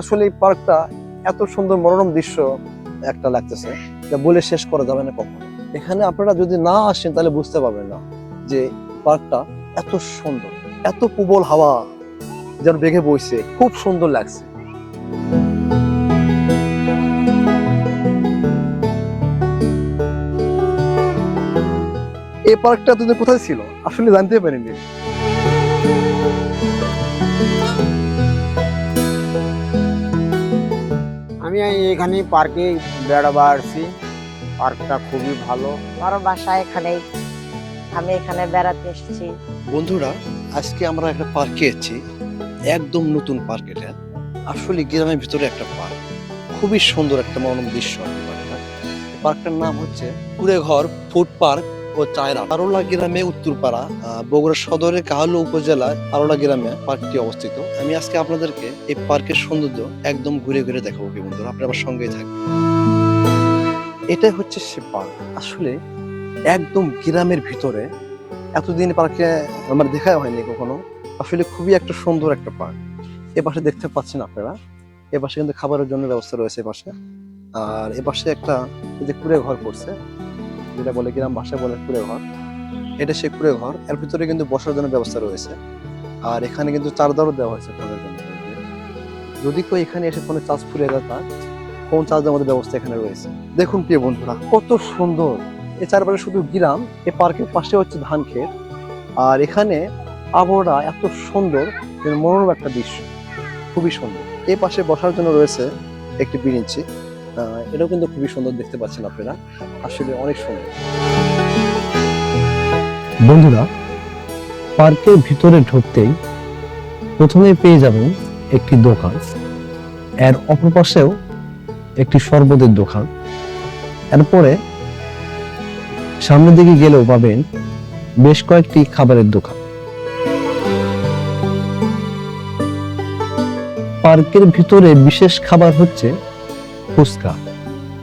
আসলে এই পার্কটা এত সুন্দর মনোরম দৃশ্য একটা লাগতেছে যা বলে শেষ করা যাবে না কখনো। এখানে আপনারা যদি না আসেন তাহলে বুঝতে পারবেন না যে পার্কটা এত সুন্দর, এত প্রবল হাওয়া যেন বেগে বইছে, খুব সুন্দর লাগছে। এই পার্কটা তোদের কোথায় ছিল? আসলে জানতে পারিনি। আমি এখানে পার্কে বেড়াবার আসছি পার্কটা খুবই ভালো। আমার বাসা এখানেই। আমি এখানে বেড়াতে এসেছি। বন্ধুরা আজকে আমরা একটা পার্কে এসেছি একদম নতুন পার্ক এটা। আসলে গ্রামের ভিতরে একটা পার্ক খুবই সুন্দর একটা মনোরম দৃশ্য পার্কটার নাম হচ্ছে কুড়েঘর ফুড পার্ক ও চায়রা। আরোলা গ্রামে উত্তরপাড়া বগুড়া সদরের কাহালু উপজেলার আরোলা গ্রামে পার্কটি অবস্থিত। আমি আজকে আপনাদেরকে এই পার্কের সৌন্দর্য একদম ঘুরে ঘুরে দেখাবো কি বন্ধুরা, আপনারা আমার সঙ্গেই থাকবেন এটাই হচ্ছে সে পার্ক। আসলে একদম গ্রামের ভিতরে এতদিন পার্কে আমার দেখা হয়নি কখনো। আসলে খুবই একটা সুন্দর একটা পার্ক। এ পাশে দেখতে পাচ্ছেন আপনারা, এ পাশে কিন্তু খাবারের জন্য ব্যবস্থা রয়েছে এ পাশে। আর এ পাশে একটা যে কুড়ে ঘর করছে যেটা বলে গ্রাম ভাষায় বলে কুড়ে ঘর, এটা সে কুড়ে ঘর। এর ভিতরে কিন্তু বসার জন্য ব্যবস্থা রয়েছে। আর এখানে কিন্তু চার্জারও দেওয়া হয়েছে ফোনের জন্য। যদি কেউ এখানে এসে ফোনে চার্জ ফুরিয়ে যায় তার, ফোন চার্জের মধ্যে ব্যবস্থা এখানে রয়েছে। দেখুন প্রিয় বন্ধুরা, কত সুন্দর। এ চারপাশে শুধু গ্রাম, এ পার্কের পাশে হচ্ছে ধান ক্ষেত। আর এখানে আবহাওয়া এত সুন্দর মনোরম একটা দৃশ্য। খুবই সুন্দর। এই পাশে বসার জন্য রয়েছে একটি বিরিঞ্চি। এটাও কিন্তু খুবই সুন্দর দেখতে পাচ্ছেন আপনারা। আসলে অনেক সুন্দর। বন্ধুরা, পার্কের ভিতরে ঢুকতেই প্রথমে পেয়ে যাবেন একটি দোকান। এর অপর পাশেও একটি শরবতের দোকান। এরপরে সামনের দিকে গেলেও পাবেন বেশ কয়েকটি খাবারের দোকান। পার্কের ভিতরে বিশেষ খাবার হচ্ছে ফুচকা,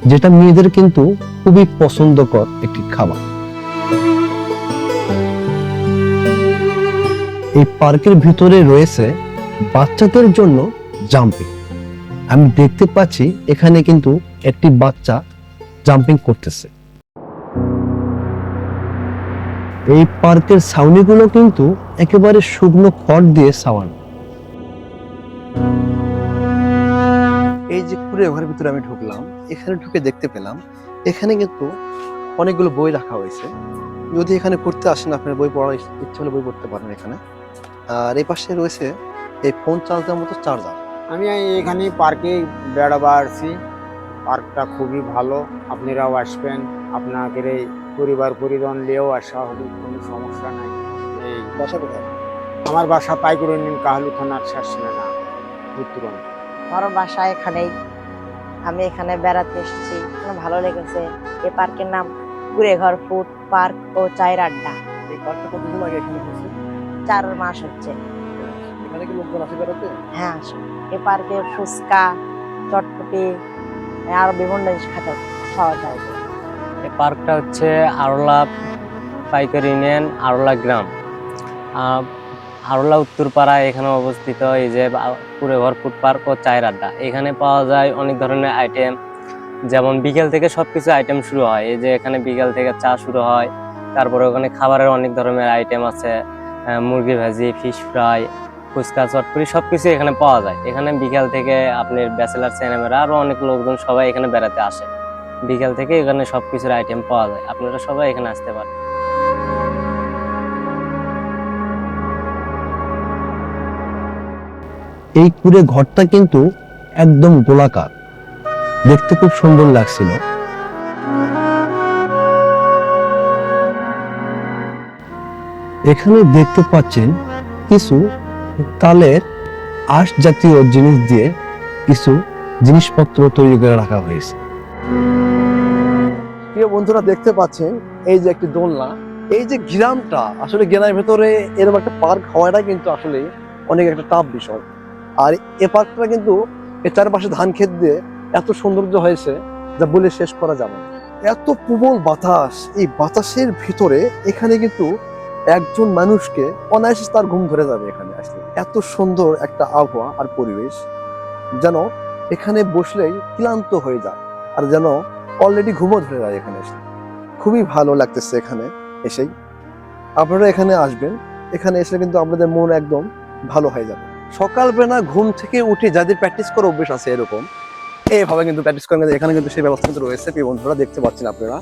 যেটা মেয়েদের কিন্তু খুবই পছন্দকর একটি খাবার। এই পার্কের ভিতরে রয়েছে বাচ্চাদের জন্য জাম্পিং। আমি দেখতে পাচ্ছি এখানে কিন্তু একটি বাচ্চা জাম্পিং করতেছে। এই পার্কের ছাউনিগুলো কিন্তু একেবারে শুকনো খড় দিয়ে ছাওয়ানো। এই যে কুড়ে ঘরের ভিতরে আমি ঢুকলাম এখানে ঢুকে দেখতে পেলাম এখানে কিন্তু অনেকগুলো বই রাখা হয়েছে। যদি এখানে পড়তে আসেন আপনার বই পড়ার ইচ্ছে হলে বই পড়তে পারেন এখানে। আর এই পাশে রয়েছে এই ফোন চার্জ দেওয়ার মতো চার্জার আমি এখানে পার্কে বেড়াবার আসছি পার্কটা খুবই ভালো। আপনারাও আসবেন। আপনাদের এই পরিবার পরিজন নিয়েও আসা হবে কোনো সমস্যা নাই। এই বাসা কোথায়? আমার বাসা পাইকুর ইউনিয়ন কাহালু থানার শাসনা উত্তরণ আমার বাসা এখানেই। আমি এখানে বেড়াতে এসেছি। আমার ভালো লেগেছে। এই পার্কের নাম ঘুরে ঘর ফুড পার্ক ও চায়ের আড্ডা। এই পার্কটা কতদিন আগে এখানে হয়েছে? চার মাস হচ্ছে। এখানে কি লোকজন আসে বেড়াতে? হ্যাঁ এই পার্কে ফুচকা চটপটি আর বিভিন্ন জিনিস খেতে পাওয়া যায়। এই পার্কটা হচ্ছে আরলা পাইকারি ইউনিয়ন আরলা গ্রাম। আহ, আরলা উত্তরপাড়া এখানে অবস্থিত এই যে পুরেঘর ফুড পার্ক ও চায়ের আড্ডা। এখানে পাওয়া যায় অনেক ধরনের আইটেম যেমন বিকেল থেকে সবকিছু আইটেম শুরু হয়। এই যে এখানে বিকেল থেকে চা শুরু হয় তারপরে ওখানে খাবারের অনেক ধরনের আইটেম আছে মুরগি ভাজি ফিশ ফ্রাই ফুচকা চটপুরি সবকিছু এখানে পাওয়া যায়। এখানে বিকেল থেকে আপনি ব্যাচেলার সিনেমারা আরও অনেক লোকজন সবাই এখানে বেড়াতে আসে। বিকেল থেকে এখানে সবকিছুর আইটেম পাওয়া যায়। আপনারা সবাই এখানে আসতে পারেন। এই কুড়ে ঘরটা কিন্তু একদম গোলাকার। দেখতে খুব সুন্দর লাগছিল। এখানে দেখতে পাচ্ছেন কিছু তালের আঁশ জাতীয় জিনিস দিয়ে কিছু জিনিসপত্র তৈরি করে রাখা হয়েছে। প্রিয় বন্ধুরা, দেখতে পাচ্ছেন এই যে একটি দোলনা। এই যে গ্রামটা, আসলে গ্রামের ভেতরে এরকম একটা পার্ক হওয়াটা কিন্তু আসলে অনেক একটা টাফ বিষয়। আর এ পার্কটা কিন্তু এ চারপাশে ধান ক্ষেত দিয়ে এত সৌন্দর্য হয়েছে যা বলে শেষ করা যাবে এত প্রবল বাতাস, এই বাতাসের ভিতরে এখানে কিন্তু একজন মানুষকে অনায়াসে তার ঘুম ধরে যাবে এখানে আসলে। এত সুন্দর একটা আবহাওয়া আর পরিবেশ, যেন এখানে বসলেই ক্লান্ত হয়ে যায় আর যেন অলরেডি ঘুমো ধরে যায় এখানে এসে খুবই ভালো লাগতেছে এখানে এসেই। আপনারা এখানে আসবেন, এখানে এসে কিন্তু আপনাদের মন একদম ভালো হয়ে যাবে। সকালবেলা ঘুম থেকে উঠে যাদের প্র্যাকটিস করার অভ্যেস আছে এরকম এইভাবে কিন্তু প্র্যাকটিস করেন এখানে কিন্তু সেই ব্যবস্থা কিন্তু রয়েছে, প্রিয় বন্ধুরা, দেখতে পাচ্ছেন আপনারা।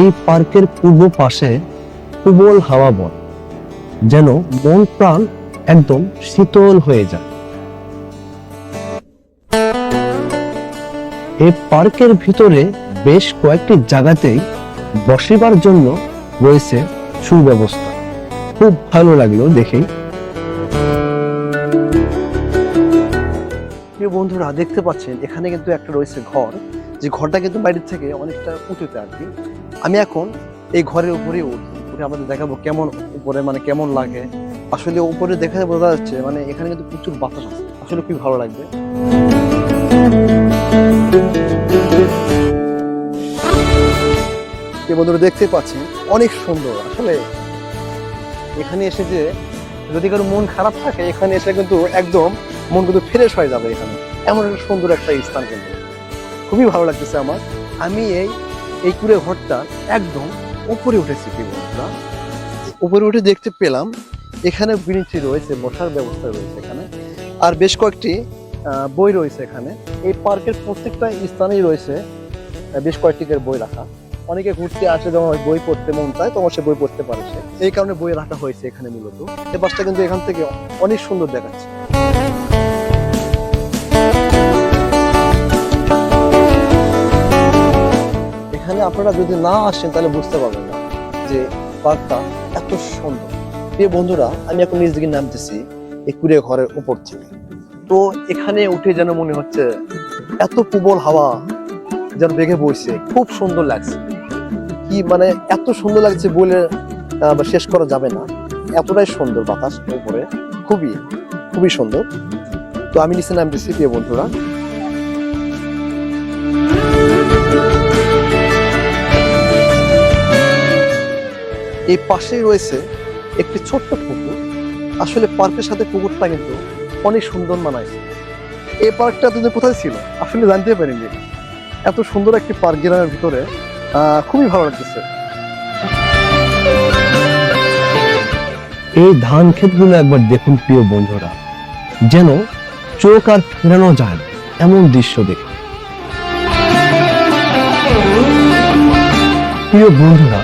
এই পার্কের পূর্ব পাশে প্রবল হাওয়া বয় যেন মন প্রাণ একদম শীতল হয়ে যায়। এই পার্কের ভিতরে বেশ কয়েকটি জায়গাতেই বসিবার জন্য রয়েছে সুব্যবস্থা। খুব ভালো লাগল দেখেই। প্রিয় বন্ধুরা, দেখতে পাচ্ছেন, এখানে কিন্তু একটা রয়েছে ঘর। যে ঘরটা কিন্তু বাইরের থেকে অনেকটা উঁচুতে আর কি। আমি এখন এই ঘরের উপরে উঠি উঠে আমাদের দেখাবো কেমন উপরে মানে কেমন লাগে। আসলে উপরে দেখে বোঝা যাচ্ছে মানে এখানে কিন্তু প্রচুর বাতাস আছে। আসলে খুবই ভালো লাগবে। প্রিয় বন্ধুরা দেখতে পাচ্ছেন, অনেক সুন্দর। আসলে এখানে এসে যে যদি কারও মন খারাপ থাকে, এখানে এসে কিন্তু একদম মন কিন্তু ফ্রেশ হয়ে যাবে এখানে। এমন একটা সুন্দর একটা স্থান কিন্তু। খুবই ভালো লাগতেছে আমার। আমি এই এই কুড়ে ঘরটা একদম উপরে উঠেছি কি বন্ধুরা? উপরে উঠে দেখতে পেলাম, এখানে বিনিচি রয়েছে, বসার ব্যবস্থা রয়েছে এখানে। আর বেশ কয়েকটি বই রয়েছে এখানে। এই পার্কের প্রত্যেকটা স্থানেই রয়েছে বেশ কয়েকটি বই রাখা। অনেকে ঘুরতে আসে যখন বই পড়তে মন চায় তখন সে বই পড়তে পারে সে। এই কারণে বই রাখা হয়েছে এখানে মূলত। এই বাসটা কিন্তু এখান থেকে অনেক সুন্দর দেখাচ্ছে। এখানে আপনারা যদি না আসেন, তাহলে বুঝতে পারবেন না যে পার্কটা এত সুন্দর। প্রিয় বন্ধুরা, আমি এখন নিজ দিকে নামতেছি, এই কুড়ে ঘরের উপর থেকে। তো এখানে উঠে যেন মনে হচ্ছে, এত প্রবল হাওয়া যেন বেগে বইছে। খুব সুন্দর লাগছে। কি মানে এত সুন্দর লাগছে বলে শেষ করা যাবে না। এতটাই সুন্দর বাতাস উপরে। খুবই খুবই সুন্দর। তো আমি নিচে নামতেছি প্রিয় বন্ধুরা। এই পাশেই রয়েছে একটি ছোট্ট পুকুর। আসলে পার্কের সাথে পুকুরটা কিন্তু অনেক সুন্দর মানাইছে। এই পার্কটা তোদের কোথায় ছিল? আসলে জানতে পারিনি। এত সুন্দর একটি পার্ক গ্রামের ভিতরে। খুবই ভালো লাগতেছে। এই ধান ক্ষেতগুলো একবার দেখুন প্রিয় বন্ধুরা। যেন চোখ আর ফেরানো যায় না, এমন দৃশ্য দেখে প্রিয় বন্ধুরা,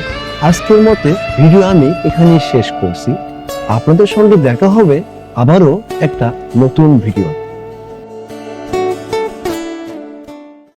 আজকের মতে ভিডিও আমি এখানেই শেষ করছি। আপনাদের সঙ্গে দেখা হবে আবারও একটা নতুন ভিডিও